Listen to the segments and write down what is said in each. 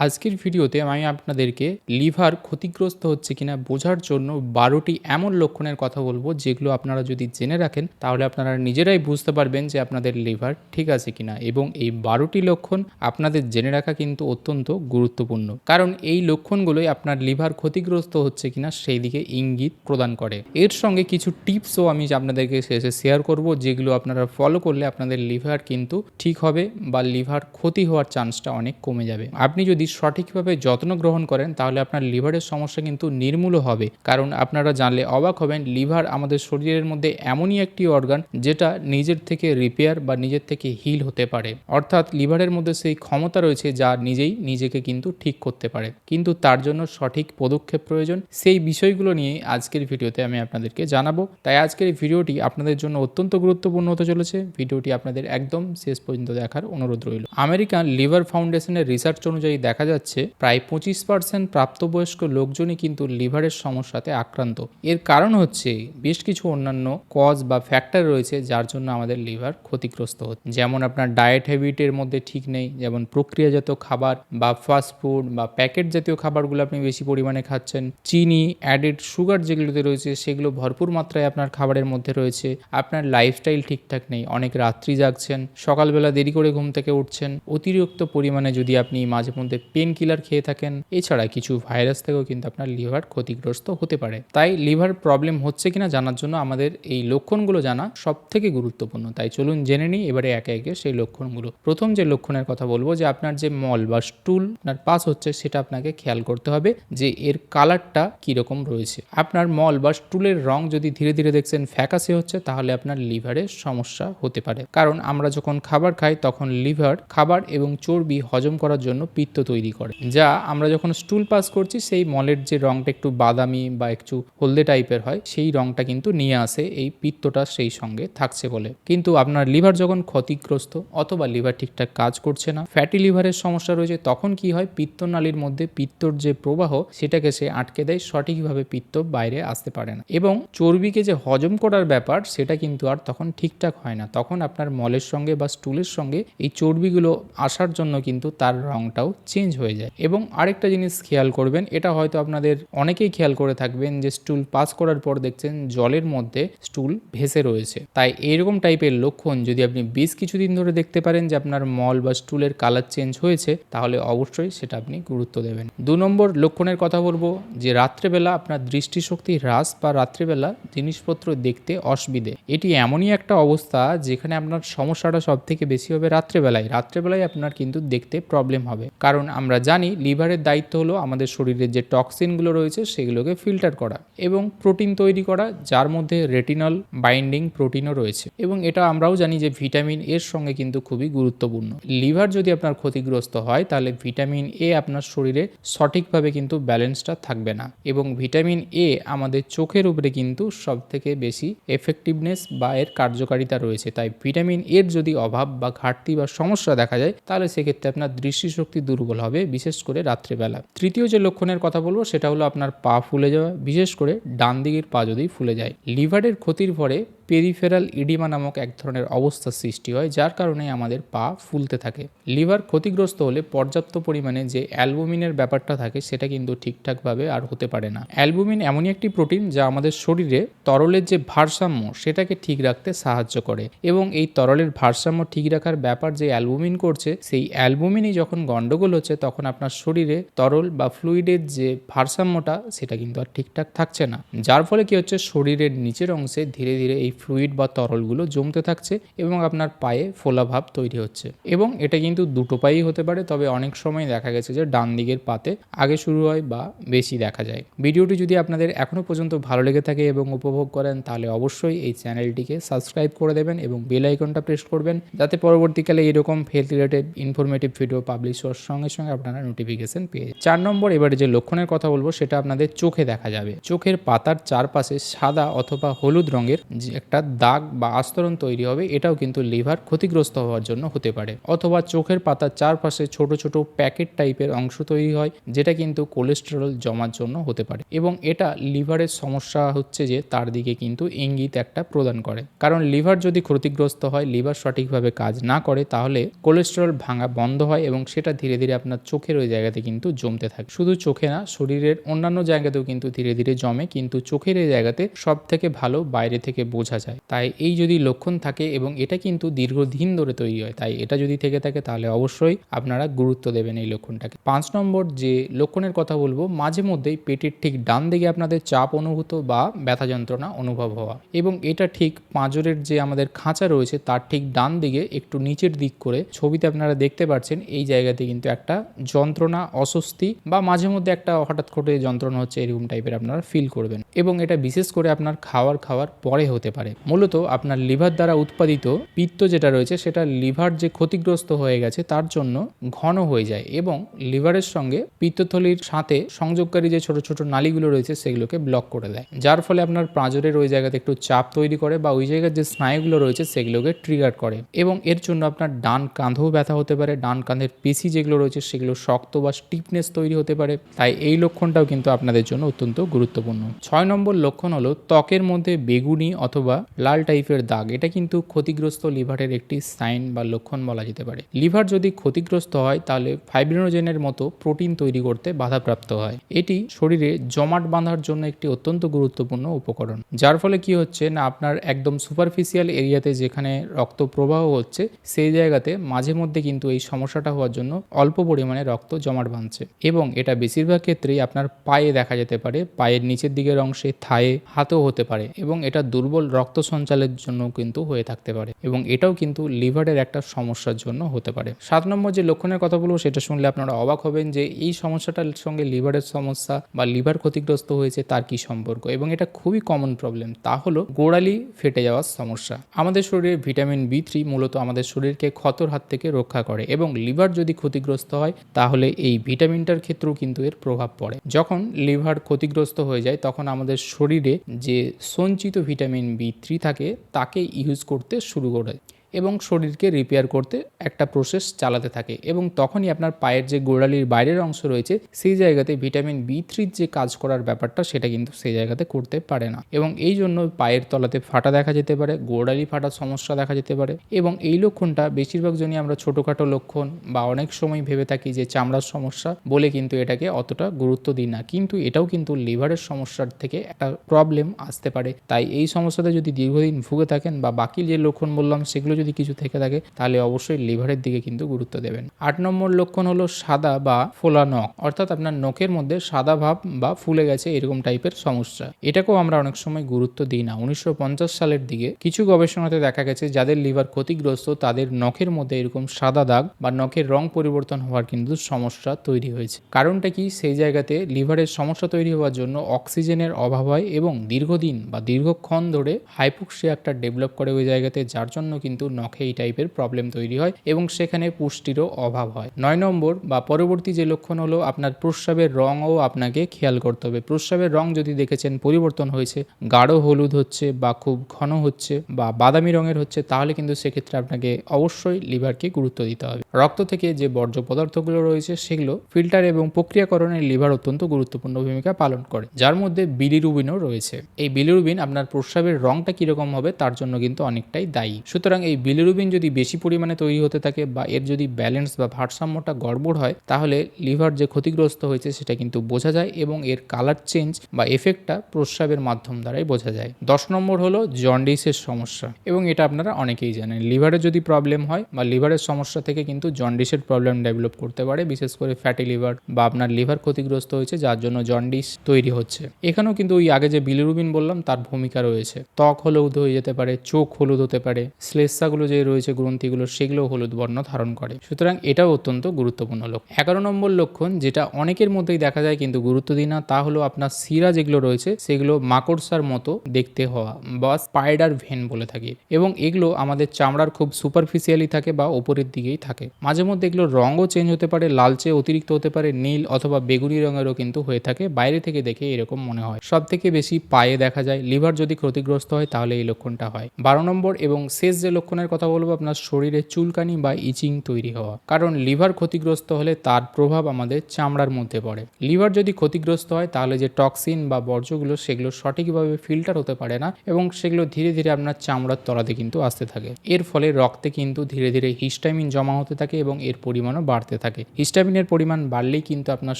আজকের ভিডিওতে আমি আপনাদেরকে লিভার ক্ষতিগ্রস্ত হচ্ছে কিনা বোঝার জন্য বারোটি এমন লক্ষণের কথা বলব যেগুলো আপনারা যদি জেনে রাখেন, তাহলে আপনারা নিজেরাই বুঝতে পারবেন যে আপনাদের লিভার ঠিক আছে কিনা। এবং এই বারোটি লক্ষণ আপনাদের জেনে রাখা কিন্তু অত্যন্ত গুরুত্বপূর্ণ। কারণ এই লক্ষণগুলোই আপনার লিভার ক্ষতিগ্রস্ত হচ্ছে কিনা সেই দিকে ইঙ্গিত প্রদান করে। এর সঙ্গে কিছু টিপসও আমি আপনাদেরকে শেষে শেয়ার করব, যেগুলো আপনারা ফলো করলে আপনাদের লিভার কিন্তু ঠিক হবে বা লিভার ক্ষতি হওয়ার চান্সটা অনেক কমে যাবে। আপনি যদি সঠিকভাবে যত্ন গ্রহণ করেন, তাহলে আপনার লিভারের সমস্যা কিন্তু নির্মূল হবে। কারণ আপনারা জানলে অবাক হবেন, লিভার আমাদের শরীরের মধ্যে এমনই একটি অর্গান যেটা নিজের থেকে রিপেয়ার বা নিজের থেকে হিল হতে পারে। অর্থাৎ লিভারের মধ্যে সেই ক্ষমতা রয়েছে যা নিজেই নিজেকে কিন্তু ঠিক করতে পারে। কিন্তু তার জন্য সঠিক পদক্ষেপ প্রয়োজন। সেই বিষয়গুলো নিয়ে আজকের ভিডিওতে আমি আপনাদেরকে জানাব। তাই আজকের এই ভিডিওটি আপনাদের জন্য অত্যন্ত গুরুত্বপূর্ণ হতে চলেছে। ভিডিওটি আপনাদের একদম শেষ পর্যন্ত দেখার অনুরোধ রইল। আমেরিকান লিভার ফাউন্ডেশনের রিসার্চ অনুযায়ী দেখা যাচ্ছে প্রায় পঁচিশ পার্সেন্ট প্রাপ্তবয়স্ক লোকজনই কিন্তু লিভারের সমস্যাতে আক্রান্ত। এর কারণ হচ্ছে বেশ কিছু অন্যান্য কজ বা ফ্যাক্টর রয়েছে যার জন্য আমাদের লিভার ক্ষতিগ্রস্ত হচ্ছে। যেমন আপনার ডায়েট হ্যাবিটের মধ্যে ঠিক নেই, যেমন প্রক্রিয়াজাত খাবার বা ফাস্ট ফুড বা প্যাকেট জাতীয় খাবারগুলো আপনি বেশি পরিমাণে খাচ্ছেন। চিনি, অ্যাডেড সুগার যেগুলোতে রয়েছে, সেগুলো ভরপুর মাত্রায় আপনার খাবারের মধ্যে রয়েছে। আপনার লাইফস্টাইল ঠিকঠাক নেই, অনেক রাত্রি জাগছেন, সকালবেলা দেরি করে ঘুম থেকে উঠছেন, অতিরিক্ত পরিমাণে যদি আপনি মাঝে মধ্যে পেন কিলার খেয়ে থাকেন। এছাড়া কিছু ভাইরাস থেকেও কিন্তু আপনার লিভার ক্ষতিগ্রস্ত হতে পারে। তাই লিভার প্রবলেম হচ্ছে কিনা জানার জন্য আমাদের এই লক্ষণগুলো জানা সব থেকে গুরুত্বপূর্ণ। তাই চলুন জেনে নিই, এবারে একে একে সেই লক্ষণগুলো। প্রথম যে লক্ষণের কথা বলব, যে আপনার যে মল বা স্টুল আপনার পাস হচ্ছে, সেটা আপনাকে খেয়াল করতে হবে যে এর কালারটা কীরকম রয়েছে। আপনার মল বা স্টুলের রং যদি ধীরে ধীরে দেখছেন ফ্যাকাসে হচ্ছে, তাহলে আপনার লিভারের সমস্যা হতে পারে। কারণ আমরা যখন খাবার খাই, তখন লিভার খাবার এবং চর্বি হজম করার জন্য পিত্ত তৈরি করে। যা আমরা যখন স্টুল পাস করছি, সেই মলের যে রংটা একটু বাদামি বা একটু হলদে টাইপের হয়, সেই রংটা কিন্তু নিয়ে আসে, এই পিত্তটা সেই সঙ্গে থাকছে বলে। কিন্তু আপনার লিভার যখন ক্ষতিগ্রস্ত অথবা লিভার ঠিকঠাক কাজ করছে না ফ্যাটি লিভারের সমস্যা রয়েছে, তখন কি হয়, পিত্তনালীর মধ্যে পিত্তর যে প্রবাহ, সেটাকে সে আটকে দেয়, সঠিকভাবে পিত্ত বাইরে আসতে পারে না। এবং চর্বিকে যে হজম করার ব্যাপার, সেটা কিন্তু আর তখন ঠিকঠাক হয় না। তখন আপনার মলের সঙ্গে বা স্টুলের সঙ্গে এই চর্বিগুলো আসার জন্য কিন্তু তার রংটাও চেঞ্জ হয়ে যায়। এবং আরেকটা জিনিস খেয়াল করবেন, এটা হয়তো আপনাদের অনেকেই খেয়াল করে থাকবেন যে স্টুল পাস করার পর দেখছেন জলের মধ্যে স্টুল ভেসে রয়েছে। তাই এরকম টাইপের লক্ষণ যদি আপনি বেশ কিছুদিন ধরে দেখতে পারেন যে আপনার মল বা স্টুলের কালার চেঞ্জ হয়েছে, তাহলে অবশ্যই সেটা আপনি গুরুত্ব দেবেন। দু নম্বর লক্ষণের কথা বলব, যে রাত্রেবেলা আপনার দৃষ্টিশক্তি হ্রাস বা রাত্রেবেলা জিনিসপত্র দেখতে অসুবিধে। এটি এমনই একটা অবস্থা যেখানে আপনার সমস্যাটা সব থেকে বেশি হবে রাত্রেবেলায়। রাত্রেবেলায় আপনার কিন্তু দেখতে প্রবলেম হবে। কারণ আমরা জানি লিভারের দায়িত্ব হলো আমাদের শরীরের যে টক্সিনগুলো রয়েছে সেগুলোকে ফিল্টার করা এবং প্রোটিন তৈরি করা, যার মধ্যে রেটিনল বাইন্ডিং প্রোটিনও রয়েছে। এবং এটা আমরাও জানি যে ভিটামিন এর সঙ্গে কিন্তু খুবই গুরুত্বপূর্ণ। লিভার যদি আপনার ক্ষতিগ্রস্ত হয়, তাহলে ভিটামিন এ আপনার শরীরে সঠিকভাবে কিন্তু ব্যালেন্সটা থাকবে না। এবং ভিটামিন এ আমাদের চোখের উপরে কিন্তু সব থেকে বেশি এফেক্টিভনেস বা এর কার্যকারিতা রয়েছে। তাই ভিটামিন এর যদি অভাব বা ঘাটতি বা সমস্যা দেখা যায়, তাহলে সেক্ষেত্রে আপনার দৃষ্টিশক্তি দুর্বল হবে, বিশেষ করে রাত্রেবেলা। তৃতীয় যে লক্ষণের কথা বলব, সেটা হলো আপনার পা ফুলে যাওয়া, বিশেষ করে ডান দিকের পা যদি ফুলে যায়। লিভারের ক্ষতির পরে পেরিফেরাল ইডিমা নামক এক ধরনের অবস্থার সৃষ্টি হয়, যার কারণে আমাদের পা ফুলতে থাকে। লিভার ক্ষতিগ্রস্ত হলে পর্যাপ্ত পরিমাণে যে অ্যালবুমিনের ব্যাপারটা থাকে, সেটা কিন্তু ঠিকঠাকভাবে আর হতে পারে না। অ্যালবুমিন এমনই একটি প্রোটিন যা আমাদের শরীরে তরলের যে ভারসাম্য, সেটাকে ঠিক রাখতে সাহায্য করে এবং এই তরলের ভারসাম্য ঠিক রাখার ব্যাপার যে অ্যালবুমিন করছে, সেই অ্যালবুমিনই যখন গন্ডগোল হচ্ছে, তখন আপনার শরীরে তরল বা ফ্লুইডের যে ভারসাম্যটা, সেটা কিন্তু আর ঠিকঠাক থাকছে না। যার ফলে কি হচ্ছে? শরীরের নিচের অংশে ধীরে ধীরে এই ফ্লুইড বা তরলগুলো জমতে থাকছে এবং আপনার পায়ে ফোলাভাব তৈরি হচ্ছে। এবং এটা কিন্তু দুটো পায়েই হতে পারে, তবে অনেক সময় দেখা গেছে যে ডান দিকের পাতে আগে শুরু হয় বা বেশি দেখা যায়। ভিডিওটি যদি আপনাদের এখনও পর্যন্ত ভালো লেগে থাকে এবং উপভোগ করেন, তাহলে অবশ্যই এই চ্যানেলটিকে সাবস্ক্রাইব করে দেবেন এবং বেল আইকনটা প্রেস করবেন, যাতে পরবর্তীকালে এরকম health related informative video publish হওয়ার সঙ্গে সঙ্গে আপনারা নোটিফিকেশন পেয়ে। চার নম্বর, এবারে যে লক্ষণের কথা বলব, সেটা আপনাদের চোখে দেখা যাবে। চোখের পাতার চারপাশে সাদা অথবা হলুদ রঙের যে একটা দাগ বা আস্তরণ তৈরি হবে, এটাও কিন্তু লিভার ক্ষতিগ্রস্ত হওয়ার জন্য হতে পারে। অথবা চোখের পাতার চারপাশে ছোট ছোট প্যাকেট টাইপের অংশ তৈরি হয়, যেটা কিন্তু কোলেস্টেরল জমার জন্য হতে পারে। এবং এটা লিভারের সমস্যা হচ্ছে যে, তার দিকে কিন্তু ইঙ্গিত একটা প্রদান করে। কারণ লিভার যদি ক্ষতিগ্রস্ত হয়, লিভার সঠিকভাবে কাজ না করে, তাহলে কোলেস্টেরল ভাঙা বন্ধ হয় এবং সেটা ধীরে ধীরে আপনার চোখের ওই জায়গাতে কিন্তু জমতে থাকে। শুধু চোখে না, শরীরের অন্যান্য জায়গাতেও কিন্তু ধীরে ধীরে জমে, কিন্তু চোখের এই জায়গাতে সব থেকে ভালো, বাইরে থেকে বোঝা যায়। তাই এই যদি লক্ষণ থাকে এবং এটা কিন্তু দীর্ঘদিন ধরে তৈরি হয়, তাই এটা যদি থেকে থাকে তাহলে অবশ্যই আপনারা গুরুত্ব দেবেন এই লক্ষণটাকে। পাঁচ নম্বর যে লক্ষণের কথা বলব, মাঝে মধ্যেই পেটের ঠিক ডান দিকে আপনাদের চাপ অনুভূত বা ব্যথা যন্ত্রণা অনুভব হওয়া এবং এটা ঠিক পাঁজরের যে আমাদের খাঁচা রয়েছে তার ঠিক ডান দিকে একটু নিচের দিক করে ছবিতে আপনারা দেখতে পাচ্ছেন এই জায়গাতে কিন্তু একটা যন্ত্রণা, অস্বস্তি বা মাঝে মধ্যে একটা হঠাৎ করে যন্ত্রণা হচ্ছে এরকম টাইপের আপনারা ফিল করবেন। এবং এটা বিশেষ করে আপনার খাওয়ার খাওয়ার পরে হতে পারে। মূলত আপনার লিভার দ্বারা উৎপাদিত পিত্ত যেটা রয়েছে, সেটা লিভার যে ক্ষতিগ্রস্ত হয়ে গেছে, তার জন্য ঘন হয়ে যায় এবং লিভারের সঙ্গে পিত্তথলির সাথে সংযোগকারী যে ছোট ছোট নালীগুলো রয়েছে, সেগুলোকে ব্লক করে দেয়। যার ফলে আপনার প্রাঁজরের ওই জায়গাতে একটু চাপ তৈরি করে বা ওই জায়গার যে স্নায়ুগুলো রয়েছে, সেগুলোকে ট্রিগার করে এবং এর জন্য আপনার ডান কাঁধেও ব্যথা হতে পারে, ডান কাঁধের পেশি যেগুলো রয়েছে, সেগুলো শক্ত বা স্টিফনেস তৈরি হতে পারে। তাই এই লক্ষণটাও কিন্তু আপনাদের জন্য অত্যন্ত গুরুত্বপূর্ণ। ছয় নম্বর লক্ষণ হলো ত্বকের মধ্যে বেগুনি অথবা লাল টাইপের দাগ, এটা কিন্তু ক্ষতিগ্রস্ত লিভারের একটি সাইন বা লক্ষণ বলা যেতে পারে। লিভার যদি ক্ষতিগ্রস্ত হয়, তাহলে ফাইব্রিনোজেনের মতো প্রোটিন তৈরি করতে বাধাপ্রাপ্ত হয়। এটি শরীরে জমাট বাঁধার জন্য একটি অত্যন্ত গুরুত্বপূর্ণ উপকরণ। যার ফলে কি হচ্ছে না, আপনার একদম সুপারফিশিয়াল এরিয়াতে যেখানে রক্ত প্রবাহ হচ্ছে, সেই জায়গাতে মাঝে মধ্যে কিন্তু এই সমস্যাটা হওয়ার জন্য অল্প পরিমাণে রক্ত জমাট বাঁধছে। এবং এটা বেশিরভাগ ক্ষেত্রেই আপনার পায়ে দেখা যেতে পারে, পায়ের নিচের দিকের অংশে, থায়ে, হাতেও হতে পারে। এবং এটা দুর্বল রক্ত সঞ্চালের জন্য কিন্তু হয়ে থাকতে পারে এবং এটাও কিন্তু লিভারের একটা সমস্যার জন্য হতে পারে। সাত নম্বর যে লক্ষণের কথা বলব সেটা শুনলে আপনারা অবাক হবেন যে এই সমস্যাটার সঙ্গে লিভারের সমস্যা বা লিভার ক্ষতিগ্রস্ত হয়েছে তার কি সম্পর্ক এবং এটা খুবই কমন প্রবলেম তা হলো গোড়ালি ফেটে যাওয়ার সমস্যা। আমাদের শরীরে ভিটামিন বি থ্রি মূলত আমাদের শরীরকে ক্ষতর হাত থেকে রক্ষা করে এবং লিভার যদি ক্ষতিগ্রস্ত হয়, তাহলে এই ভিটামিনটার ক্ষেত্রেও কিন্তু এর প্রভাব পড়ে। যখন লিভার ক্ষতিগ্রস্ত হয়ে যায়, তখন আমাদের শরীরে যে সঞ্চিত ভিটামিন বি থ্রি থাকে তাকে ইউজ করতে শুরু করে। এবং শরীরকে রিপেয়ার করতে একটা প্রসেস চালাতে থাকে এবং তখনই আপনার পায়ের যে গোড়ালির বাইরের অংশ রয়েছে, সেই জায়গাতে ভিটামিন বি থ্রির যে কাজ করার ব্যাপারটা সেটা কিন্তু সেই জায়গাতে করতে পারে না। এবং এই জন্য পায়ের তলাতে ফাটা দেখা যেতে পারে, গোড়ালি ফাটার সমস্যা দেখা যেতে পারে এবং এই লক্ষণটা বেশিরভাগ জনই আমরা ছোটোখাটো লক্ষণ বা অনেক সময় ভেবে থাকি যে চামড়ার সমস্যা বলে কিন্তু এটাকে অতটা গুরুত্ব দিই না। কিন্তু এটাও কিন্তু লিভারের সমস্যার থেকে একটা প্রবলেম আসতে পারে। তাই এই সমস্যাতে যদি দীর্ঘদিন ভুগে থাকেন বা বাকি যে লক্ষণ বললাম সেগুলো যদি কিছু থেকে থাকে, তাহলে অবশ্যই লিভারের দিকে কিন্তু গুরুত্ব দেবেন। আট নম্বর লক্ষণ হলো সাদা বা ফোলা নখ, অর্থাৎ আপনার নখের মধ্যে সাদা ভাব বা ফুলে গেছে এরকম টাইপের সমস্যা। এটাকেও আমরা অনেক সময় গুরুত্ব দিই না। উনিশশো পঞ্চাশ সালের দিকে কিছু গবেষণাতে দেখা গেছে, যাদের লিভার ক্ষতিগ্রস্ত, তাদের নখের মধ্যে এরকম সাদা দাগ বা নখের রং পরিবর্তন হওয়ার কিন্তু সমস্যা তৈরি হয়েছে। কারণটা কি? সেই জায়গাতে লিভারের সমস্যা তৈরি হওয়ার জন্য অক্সিজেনের অভাব হয় এবং দীর্ঘদিন বা দীর্ঘক্ষণ ধরে হাইপোক্সিয়া একটা ডেভেলপ করে ওই জায়গাতে, যার জন্য কিন্তু নখে এই টাইপের প্রবলেম তৈরি হয় এবং সেখানে পুষ্টিরও অভাব হয়। নয় নম্বর বা পরবর্তী যে লক্ষণ হলো আপনার প্রস্রাবের রঙও আপনাকে খেয়াল করতে হবে। প্রস্রাবের রং যদি দেখেছেন পরিবর্তন হয়েছে, গাঢ় হলুদ হচ্ছে বা খুব ঘন হচ্ছে বা বাদামি রঙের হচ্ছে, তাহলে কিন্তু সেক্ষেত্রে আপনাকে অবশ্যই লিভারকে গুরুত্ব দিতে হবে। রক্ত থেকে যে বর্জ্য পদার্থগুলো রয়েছে, সেগুলো ফিল্টার এবং প্রক্রিয়াকরণে লিভার অত্যন্ত গুরুত্বপূর্ণ ভূমিকা পালন করে, যার মধ্যে বিলিরুবিনও রয়েছে। এই বিলিরুবিন আপনার প্রস্রাবের রংটা কীরকম হবে, তার জন্য কিন্তু অনেকটাই দায়ী। সুতরাং এই বিলিরুবিন যদি বেশি পরিমাণে তৈরি হতে থাকে বা এর যদি ব্যালেন্স বা ভারসাম্যটা গড়বড় হয়, তাহলে লিভার যে ক্ষতিগ্রস্ত হয়েছে সেটা কিন্তু বোঝা যায় এবং এর কালার চেঞ্জ বা এফেক্টটা প্রস্রাবের মাধ্যম দ্বারাই বোঝা যায়। দশ নম্বর হলো জন্ডিসের সমস্যা এবং এটা আপনারা অনেকেই জানেন। লিভারের যদি প্রবলেম হয় বা লিভারের সমস্যা থেকে কিন্তু জন্ডিসের প্রবলেম ডেভেলপ করতে পারে, বিশেষ করে ফ্যাটি লিভার বা আপনার লিভার ক্ষতিগ্রস্ত হয়েছে, যার জন্য জন্ডিস তৈরি হচ্ছে। এখানেও কিন্তু ওই আগে যে বিলিরুবিন বললাম, তার ভূমিকা রয়েছে। ত্বক হলুদ হয়ে যেতে পারে, চোখ হলুদ হতে পারে শ্লেষা ফোসকাগুলো যে রয়েছে, গ্রন্থিগুলো সেগুলো হলুদ বর্ণ ধারণ করে। সুতরাং এটাও অত্যন্ত গুরুত্বপূর্ণ লক্ষণ এগারো নম্বর লক্ষণ যেটা অনেকের মধ্যেই দেখা যায় কিন্তু গুরুত্ব দিই না, তা হলো আপনার শিরা যেগুলো রয়েছে, সেগুলো মাকড়সার মতো দেখতে হওয়া বা স্পাইডার ভেন বলে থাকি। এবং এগুলো আমাদের চামড়ার খুব সুপারফিশিয়ালি থাকে বা ওপরের দিকেই থাকে। মাঝে মধ্যে এগুলো রঙও চেঞ্জ হতে পারে, লালচে অতিরিক্ত হতে পারে, নীল অথবা বেগুনি রঙেরও কিন্তু হয়ে থাকে। বাইরে থেকে দেখে এরকম মনে হয়। সব থেকে বেশি পায়ে দেখা যায়, লিভার যদি ক্ষতিগ্রস্ত হয় তাহলে এই লক্ষণটা হয়। বারো নম্বর এবং শেষ যে লক্ষণের কথা বলব, আপনার শরীরে চুলকানি বা ইচিং তৈরি হওয়া। কারণ লিভার ক্ষতিগ্রস্ত হলে তার প্রভাব আমাদের চামড়ার মধ্যে পড়ে। লিভার যদি ক্ষতিগ্রস্ত হয়, তাহলে যে টক্সিন বা বর্জ্যগুলো, সেগুলো সঠিকভাবে ফিল্টার হতে পারে না এবং সেগুলো ধীরে ধীরে আপনার চামড়ার তলাতে কিন্তু আসতে থাকে। এর ফলে রক্তে কিন্তু ধীরে ধীরে হিস্টামিন জমা হতে থাকে এবং এর পরিমাণও বাড়তে থাকে। হিস্টামিনের পরিমাণ বাড়লেই কিন্তু আপনার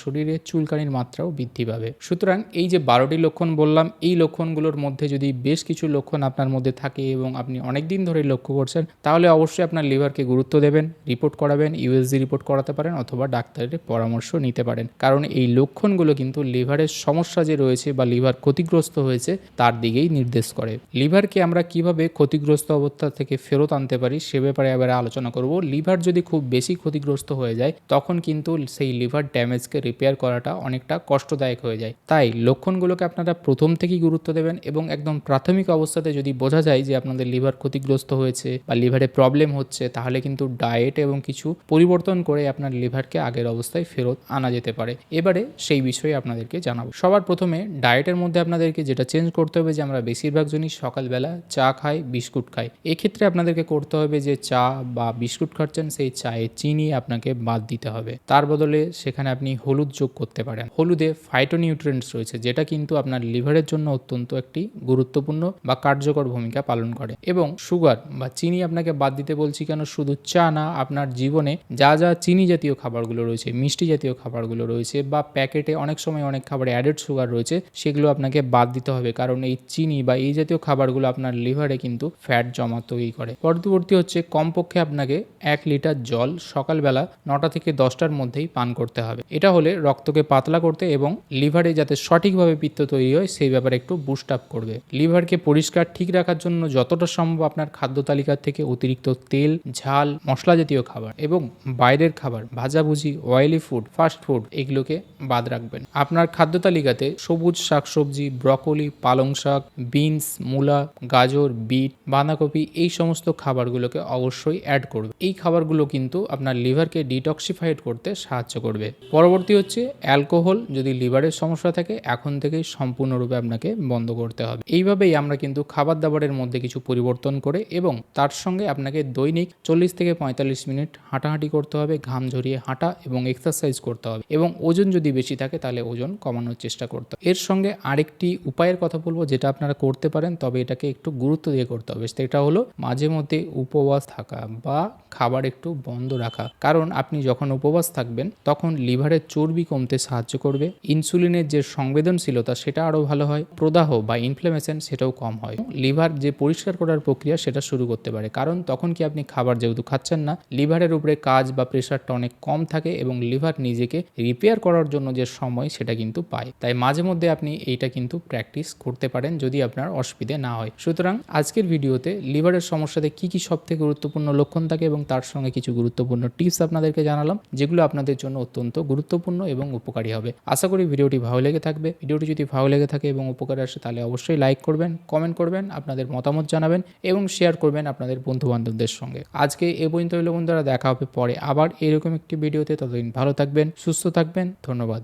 শরীরে চুলকানির মাত্রাও বৃদ্ধি পাবে। সুতরাং এই যে বারোটি লক্ষণ বললাম, এই লক্ষণগুলোর মধ্যে যদি বেশ কিছু লক্ষণ আপনার মধ্যে থাকে এবং আপনি অনেক দিন ধরে লক্ষ্য করছেন, তাহলে অবশ্যই আপনার লিভারকে গুরুত্ব দেবেন, রিপোর্ট করাবেন ইউএসজি রিপোর্ট করাতে পারেন অথবা ডাক্তারের পরামর্শ নিতে পারেন। কারণ এই লক্ষণগুলো কিন্তু লিভারের সমস্যা যে রয়েছে বা লিভার ক্ষতিগ্রস্ত হয়েছে, তার দিকেই নির্দেশ করে। লিভারকে আমরা কীভাবে ক্ষতিগ্রস্ত অবস্থা থেকে ফেরত আনতে পারি, সে ব্যাপারে এবারে আলোচনা করব। লিভার যদি খুব বেশি ক্ষতিগ্রস্ত হয়ে যায়, তখন কিন্তু সেই লিভার ড্যামেজকে রিপেয়ার করাটা অনেকটা কষ্টদায়ক হয়ে যায়। তাই লক্ষণগুলোকে আপনারা প্রথম থেকেই গুরুত্ব দেবেন এবং একদম প্রাথমিক অবস্থাতে যদি বোঝা যায় যে আপনাদের লিভার ক্ষতিগ্রস্ত হয়েছে বা লিভারে প্রবলেম হচ্ছে, তাহলে কিন্তু ডায়েট এবং কিছু পরিবর্তন করে আপনার লিভারকে আগের অবস্থায় ফেরত আনা যেতে পারে। এবারে সেই বিষয়ে আপনাদেরকে জানাব। সবার প্রথমে ডায়েটের মধ্যে আপনাদেরকে যেটা চেঞ্জ করতে হবে যে আমরা বেশিরভাগ জনই সকালবেলা চা খাই, বিস্কুট খাই। এক্ষেত্রে আপনাদেরকে করতে হবে যে চা বা বিস্কুট খাচ্ছেন, সেই চায়ে চিনি আপনাকে বাদ দিতে হবে। তার বদলে সেখানে আপনি হলুদ যোগ করতে পারেন। হলুদে ফাইটোনিউট্রিয়েন্টস রয়েছে, যেটা কিন্তু আপনার লিভারের জন্য অত্যন্ত একটি গুরুত্বপূর্ণ বা কার্যকর ভূমিকা পালন করে। এবং সুগার বা চিনি আপনাকে বাদ দিতে বলছি কেন? শুধু চা না, আপনার জীবনে যা যা চিনি জাতীয় খাবারগুলো রয়েছে, মিষ্টি জাতীয় খাবারগুলো রয়েছে বা প্যাকেটে অনেক সময় অনেক খাবারে অ্যাডেড সুগার রয়েছে, সেগুলো আপনাকে বাদ দিতে হবে। কারণ এই চিনি বা এই জাতীয় খাবারগুলো আপনার লিভারে কিন্তু ফ্যাট জমা তৈরি করে। পরবর্তী হচ্ছে কমপক্ষে আপনাকে এক লিটার জল সকালবেলা নটা থেকে দশটার মধ্যেই পান করতে হবে। এটা হলে রক্তকে পাতলা করতে এবং লিভারে যাতে সঠিকভাবে পিত্ত তৈরি হয়, সেই ব্যাপারে একটু বুস্ট আপ করবে। লিভারকে পরিষ্কার ঠিক রাখার জন্য যতটা সম্ভব আপনার খাদ্য তালিকা থেকে অতিরিক্ত তেল, ঝাল, মশলা জাতীয় খাবার এবং বাইরের খাবার ভাজাভুজি অয়েলি ফুড ফাস্ট ফুড এগুলোকে বাদ রাখবেন। আপনার খাদ্য তালিকাতে সবুজ শাকসবজি, ব্রকলি, পালং শাক, বিনস, মূলা, গাজর, বিট, বাঁধাকপি এই সমস্ত খাবারগুলোকে অবশ্যই অ্যাড করবে এই খাবারগুলো কিন্তু আপনার লিভারকে ডিটক্সিফাইড করতে সাহায্য করবে। পরবর্তী হচ্ছে অ্যালকোহল। যদি লিভারের সমস্যা থাকে, এখন থেকেই সম্পূর্ণরূপে আপনাকে বন্ধ করতে হবে। এইভাবেই আমরা কিন্তু খাবার দাবারের মধ্যে কিছু পরিবর্তন করে এবং তার সঙ্গে আপনাকে দৈনিক চল্লিশ থেকে পঁয়তাল্লিশ মিনিট হাঁটাহাঁটি করতে হবে, ঘাম ঝরিয়ে হাঁটা এবং এক্সারসাইজ করতে হবে এবং ওজন যদি বেশি থাকে তাহলে ওজন কমানোর চেষ্টা করতে হবে। এর সঙ্গে আরেকটি উপায়ের কথা বলব যেটা আপনারা করতে পারেন, তবে এটাকে একটু গুরুত্ব দিয়ে করতে হবে। সেটা হলো মাঝে মধ্যে উপবাস থাকা বা খাবার একটু বন্ধ রাখা। কারণ আপনি যখন উপবাস থাকবেন, তখন লিভারের চর্বি কমতে সাহায্য করবে, ইনসুলিনের যে সংবেদনশীলতা সেটা আরও ভালো হয়, প্রদাহ বা ইনফ্লামেশন সেটাও কম হয়। লিভার যে পরিষ্কার করার প্রক্রিয়া সেটা শুরু করতে পারে। কারণ তখন কি আপনি খাবার যেহেতু খাচ্ছেন না, লিভারের উপরে কাজ বা প্রেশারটা অনেক কম থাকে এবং লিভার নিজেকে রিপেয়ার করার জন্য যে সময় সেটা কিন্তু পায়। তাই মাঝে মধ্যে আপনি এইটা কিন্তু প্র্যাকটিস করতে পারেন যদি আপনার অসুবিধে না হয়। সুতরাং আজকের ভিডিওতে লিভারের সমস্যাতে কি কি সব থেকে গুরুত্বপূর্ণ লক্ষণ থাকে এবং তার সঙ্গে কিছু গুরুত্বপূর্ণ টিপস আপনাদেরকে জানালাম, যেগুলো আপনাদের জন্য অত্যন্ত গুরুত্বপূর্ণ এবং উপকারী হবে। আশা করি ভিডিওটি ভালো লেগে থাকবে। ভিডিওটি যদি ভালো লেগে থাকে এবং উপকারে আসে তাহলে অবশ্যই লাইক করবেন কমেন্ট করবেন, আপনাদের মতামত জানাবেন এবং শেয়ার করবেন আপনাদের বন্ধু বান্ধবদের সঙ্গে। আজকে এ পর্যন্ত হইল বন্ধুরা, দেখা হবে পরে আবার এরকম একটি ভিডিওতে। ততদিন ভালো থাকবেন, সুস্থ থাকবেন, ধন্যবাদ।